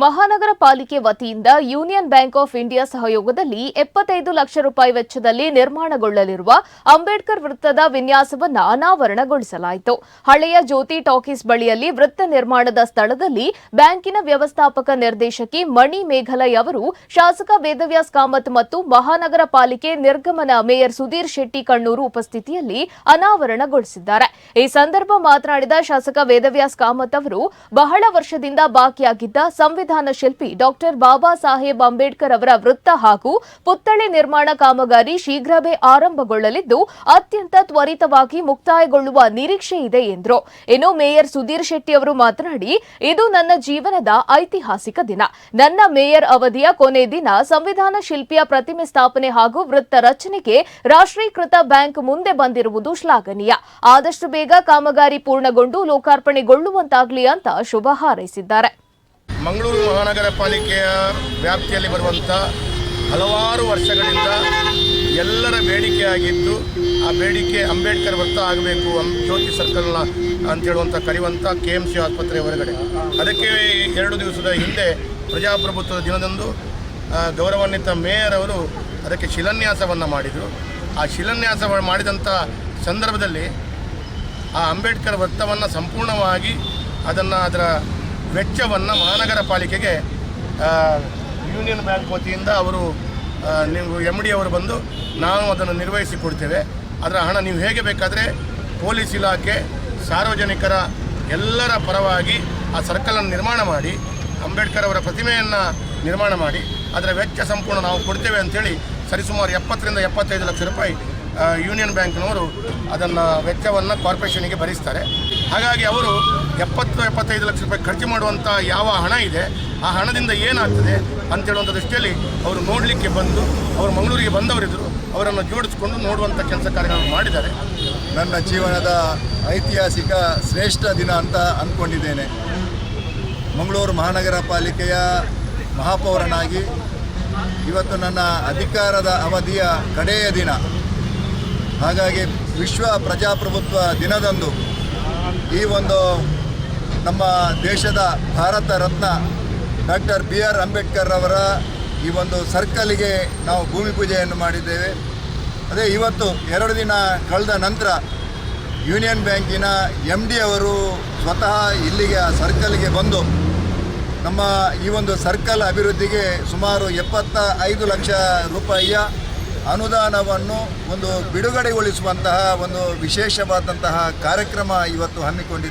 ಮಹಾನಗರ ಪಾಲಿಕೆ ವತಿಯಿಂದ ಯೂನಿಯನ್ ಬ್ಯಾಂಕ್ ಆಫ್ ಇಂಡಿಯಾ ಸಹಯೋಗದಲ್ಲಿ ಎಪ್ಪತ್ತೈದು ಲಕ್ಷ ರೂಪಾಯಿ ವೆಚ್ಚದಲ್ಲಿ ನಿರ್ಮಾಣಗೊಳ್ಳಲಿರುವ ಅಂಬೇಡ್ಕರ್ ವೃತ್ತದ ವಿನ್ಯಾಸವನ್ನು ಅನಾವರಣಗೊಳಿಸಲಾಯಿತು. ಹಳೆಯ ಜ್ಯೋತಿ ಟಾಕೀಸ್ ಬಳಿಯಲ್ಲಿ ವೃತ್ತ ನಿರ್ಮಾಣದ ಸ್ಥಳದಲ್ಲಿ ಬ್ಯಾಂಕಿನ ವ್ಯವಸ್ಥಾಪಕ ನಿರ್ದೇಶಕಿ ಮಣಿ ಮೇಘಲಯ್ ಅವರು, ಶಾಸಕ ವೇದವ್ಯಾಸ್ ಕಾಮತ್ ಮತ್ತು ಮಹಾನಗರ ಪಾಲಿಕೆ ನಿರ್ಗಮನ ಮೇಯರ್ ಸುಧೀರ್ ಶೆಟ್ಟಿ ಕಣ್ಣೂರು ಉಪಸ್ಥಿತಿಯಲ್ಲಿ ಅನಾವರಣಗೊಳಿಸಿದ್ದಾರೆ. ಈ ಸಂದರ್ಭ ಮಾತನಾಡಿದ ಶಾಸಕ ವೇದವ್ಯಾಸ್ ಕಾಮತ್ ಅವರು, ಬಹಳ ವರ್ಷದಿಂದ ಬಾಕಿಯಾಗಿದ್ದ ಶಿಲ್ಪಿ ಡಾಕ್ಟರ್ ಬಾಬಾ ಸಾಹೇಬ್ ಅಂಬೇಡ್ಕರ್ ಅವರ ವೃತ್ತ ಹಾಗೂ ಪುತ್ಥಳಿ ನಿರ್ಮಾಣ ಕಾಮಗಾರಿ ಶೀಘ್ರವೇ ಆರಂಭಗೊಳ್ಳಲಿದ್ದು, ಅತ್ಯಂತ ತ್ವರಿತವಾಗಿ ಮುಕ್ತಾಯಗೊಳ್ಳುವ ನಿರೀಕ್ಷೆ ಇದೆ ಎಂದರು. ಇನ್ನು ಮೇಯರ್ ಸುಧೀರ್ ಶೆಟ್ಟಿ ಅವರು ಮಾತನಾಡಿ, ಇದು ನನ್ನ ಜೀವನದ ಐತಿಹಾಸಿಕ ದಿನ. ನನ್ನ ಮೇಯರ್ ಅವಧಿಯ ಕೊನೆ ದಿನ ಸಂವಿಧಾನ ಶಿಲ್ಪಿಯ ಪ್ರತಿಮೆ ಸ್ಥಾಪನೆ ಹಾಗೂ ವೃತ್ತ ರಚನೆಗೆ ರಾಷ್ಟ್ರೀಕೃತ ಬ್ಯಾಂಕ್ ಮುಂದೆ ಬಂದಿರುವುದು ಶ್ಲಾಘನೀಯ. ಆದಷ್ಟು ಬೇಗ ಕಾಮಗಾರಿ ಪೂರ್ಣಗೊಂಡು ಲೋಕಾರ್ಪಣೆಗೊಳ್ಳುವಂತಾಗಲಿ ಅಂತ ಶುಭ ಹಾರೈಸಿದ್ದಾರೆ. ಮಂಗಳೂರು ಮಹಾನಗರ ಪಾಲಿಕೆಯ ವ್ಯಾಪ್ತಿಯಲ್ಲಿ ಬರುವಂಥ ಹಲವಾರು ವರ್ಷಗಳಿಂದ ಎಲ್ಲರ ಬೇಡಿಕೆಯಾಗಿದ್ದು ಆ ಬೇಡಿಕೆ ಅಂಬೇಡ್ಕರ್ ವೃತ್ತ ಆಗಬೇಕು ಜ್ಯೋತಿ ಸರ್ಕಲ್ನ ಅಂತೇಳುವಂಥ ಕರೆಯುವಂಥ ಕೆ ಎಂ ಸಿ ಆಸ್ಪತ್ರೆ ಹೊರಗಡೆ. ಅದಕ್ಕೆ ಎರಡು ದಿವಸದ ಹಿಂದೆ ಪ್ರಜಾಪ್ರಭುತ್ವದ ದಿನದಂದು ಗೌರವಾನ್ವಿತ ಮೇಯರ್ ಅವರು ಅದಕ್ಕೆ ಶಿಲಾನ್ಯಾಸವನ್ನು ಮಾಡಿದರು. ಆ ಶಿಲಾನ್ಯಾಸ ಮಾಡಿದಂಥ ಸಂದರ್ಭದಲ್ಲಿ ಆ ಅಂಬೇಡ್ಕರ್ ವೃತ್ತವನ್ನು ಸಂಪೂರ್ಣವಾಗಿ ಅದನ್ನು ಅದರ ವೆಚ್ಚವನ್ನು ಮಹಾನಗರ ಪಾಲಿಕೆಗೆ ಯೂನಿಯನ್ ಬ್ಯಾಂಕ್ ವತಿಯಿಂದ ಅವರು ನೀವು ಎಂ ಡಿ ಅವರು ಬಂದು ನಾವು ಅದನ್ನು ನಿರ್ವಹಿಸಿ ಕೊಡ್ತೇವೆ. ಅದರ ಹಣ ನೀವು ಹೇಗೆ ಬೇಕಾದರೆ ಪೊಲೀಸ್ ಇಲಾಖೆ, ಸಾರ್ವಜನಿಕರ ಎಲ್ಲರ ಪರವಾಗಿ ಆ ಸರ್ಕಲನ್ನು ನಿರ್ಮಾಣ ಮಾಡಿ, ಅಂಬೇಡ್ಕರ್ ಅವರ ಪ್ರತಿಮೆಯನ್ನು ನಿರ್ಮಾಣ ಮಾಡಿ, ಅದರ ವೆಚ್ಚ ಸಂಪೂರ್ಣ ನಾವು ಕೊಡ್ತೇವೆ ಅಂಥೇಳಿ ಸರಿಸುಮಾರು ಎಪ್ಪತ್ತರಿಂದ ಎಪ್ಪತ್ತೈದು ಲಕ್ಷ ರೂಪಾಯಿ ಯೂನಿಯನ್ ಬ್ಯಾಂಕ್ನವರು ಅದನ್ನು ವೆಚ್ಚವನ್ನು ಕಾರ್ಪೊರೇಷನಿಗೆ ಭರಿಸ್ತಾರೆ. ಹಾಗಾಗಿ ಅವರು ಎಪ್ಪತ್ತು ಎಪ್ಪತ್ತೈದು ಲಕ್ಷ ರೂಪಾಯಿ ಖರ್ಚು ಮಾಡುವಂಥ ಯಾವ ಹಣ ಇದೆ, ಆ ಹಣದಿಂದ ಏನಾಗ್ತದೆ ಅಂತೇಳುವಂಥ ದೃಷ್ಟಿಯಲ್ಲಿ ಅವರು ನೋಡಲಿಕ್ಕೆ ಬಂದು, ಅವರು ಮಂಗಳೂರಿಗೆ ಬಂದವರಿದ್ದರು ಅವರನ್ನು ಜೋಡಿಸ್ಕೊಂಡು ನೋಡುವಂಥ ಕೆಲಸ ಕಾರ್ಯಗಳನ್ನು ಮಾಡಿದ್ದಾರೆ. ನನ್ನ ಜೀವನದ ಐತಿಹಾಸಿಕ ಶ್ರೇಷ್ಠ ದಿನ ಅಂತ ಅಂದ್ಕೊಂಡಿದ್ದೇನೆ ಮಂಗಳೂರು ಮಹಾನಗರ ಪಾಲಿಕೆಯ ಮಹಾಪೌರನಾಗಿ, ಇವತ್ತು ನನ್ನ ಅಧಿಕಾರದ ಅವಧಿಯ ಕಡೆಯ ದಿನ. ಹಾಗಾಗಿ ವಿಶ್ವ ಪ್ರಜಾಪ್ರಭುತ್ವ ದಿನದಂದು ಈ ಒಂದು ನಮ್ಮ ದೇಶದ Bharat Ratna doctor B R Ambedkar ಅವರ ಈ ಒಂದು ಸರ್ಕಲಿಗೆ ನಾವು ಭೂಮಿ ಪೂಜೆಯನ್ನು ಮಾಡಿದ್ದೇವೆ. ಅದೇ ಇವತ್ತು ಎರಡು ದಿನ ಕಳೆದ ನಂತರ ಯೂನಿಯನ್ ಬ್ಯಾಂಕಿನ ಎಂ ಡಿ ಅವರು ಸ್ವತಃ ಇಲ್ಲಿಗೆ ಆ ಸರ್ಕಲ್ಗೆ ಬಂದು ನಮ್ಮ ಈ ಒಂದು ಸರ್ಕಲ್ ಅಭಿವೃದ್ಧಿಗೆ ಸುಮಾರು ಎಪ್ಪತ್ತ ಐದು ಲಕ್ಷ ರೂಪಾಯಿಯ ಅನುದಾನವನ್ನು ಒಂದು ಬಿಡುಗಡೆಗೊಳಿಸುವಂತಹ ಒಂದು ವಿಶೇಷವಾದಂತಹ ಕಾರ್ಯಕ್ರಮ ಇವತ್ತು ಹಮ್ಮಿಕೊಂಡಿದೆ